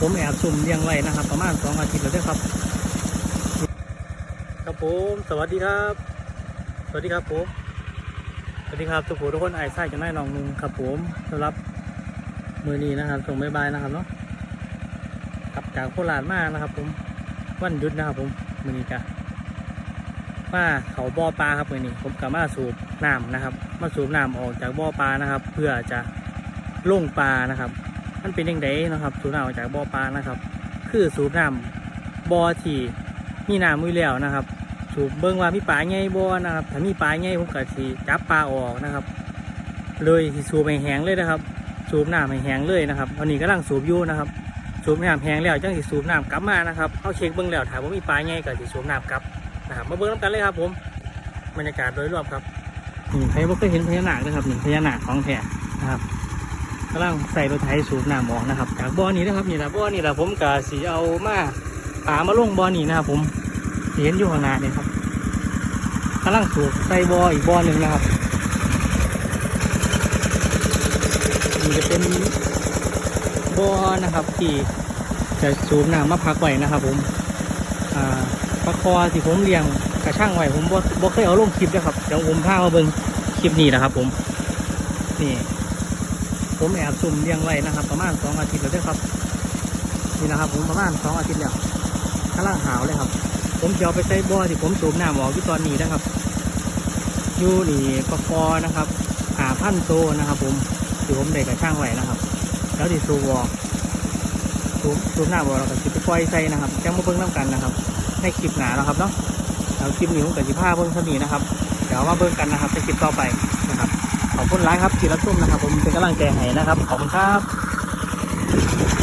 ผมแอบซุ่มเลี้ยงไว้นะครับ ประมาณสองอาทิตย์แล้วด้วยครับ ครับผมสวัสดีครับ สวัสดีครับผมสวัสดีครับทุกผู้ทุกคนไอ้ไส้จะได้นองนุ่งครับผมสำหรับมือนี้นะครับส่งบายบายนะครับเนาะกลับจากโคราชมานะครับ ผมวันหยุดนะครับ ผมมือนี้จะมาเขาบ่อปลาครับมือนี้ผมกลับมาสูบน้ำนะครับ มาสูบน้ำออกจากบ่อปลานะครับ เพื่อจะลงปลานะครับ มันเป็นยังไงนะครับ สูบน้ำออกจากบ่อปลานะครับ คือสูบน้ำบ่อที่มีน้ำมือแล้วนะครับ สูบเบิ้งว่ามีปลาไงบ่อนะครับถ้ามีปลาไงผมก็สิจับปลาออกนะครับ เลยสิสูบให้แห้งเลยนะครับ สูบน้ำให้แห้งเลยนะครับตอนนี้กำลังสูบอยู่นะครับ สูบน้ำแห้งแล้วจังสิสูบน้ำกลับมานะครับเอาเช็คเบิ้งแล้วถ้าว่ามีปลาไงก็สิสูบน้ำกลับนะครับมาเบิ้งน้ำกันเลยครับผมบรรยากาศโดยรวมครับนี่ใครบ่เคยเห็นพญานาคนะครับนี่พญานาคของแท้นะครับ กำลังใส่รถไถสูบน้ำออกนะครับ จากบ่อนี้นะครับนี่แหละบ่อนี้แหละผมก็สิเอามาปามาลงบ่อนี้นะครับผมเห็นอยู่ข้างหน้านี่ครับกำลังสูบใส่บ่ออีกบ่อหนึ่งนะครับนี่จะเป็นบ่อนะครับที่จะสูบน้ำมาพักไว้นะครับ ผมอ่าปลาคอที่ผมเลี้ยงกระช่างไว้ผมบ่บ่เคยเอาลงคลิปนะครับเดี๋ยวผมพามาเบิ่งคลิปนี้นะครับ ผมนี่ ผมแอบซุ่มเลี้ยงไว้นะครับ ประมาณสองอาทิตย์แล้วด้วยครับ นี่นะครับ ผมประมาณสองอาทิตย์แล้วกำลังหาวเลยครับ ผมจะเอาไปใส่บ่อที่ผมสูบน้ำออกที่ตอนนี้นะครับอยู่นี่ปะคอนะครับหาพันโตนะครับ ผมที่ผมได้กระช่างไว้นะครับ แล้วที่สูบออกสูบสูบน้ำออกเราก็สิไปปล่อยใส่นะครับแจ้งมาเบิ้งน้ำกันนะครับในคลิปหนาแล้วครับเนาะแล้วคลิปนี้ผมกับสิผ้าเบิ้งเท่านี้นะครับ เดี๋ยวมาเบิ่งกันนะครับในคลิปต่อไปนะครับขอบคุณร้านครับที่รับชมนะครับ ผมเป็นกำลังใจให้นะครับขอบคุณครับ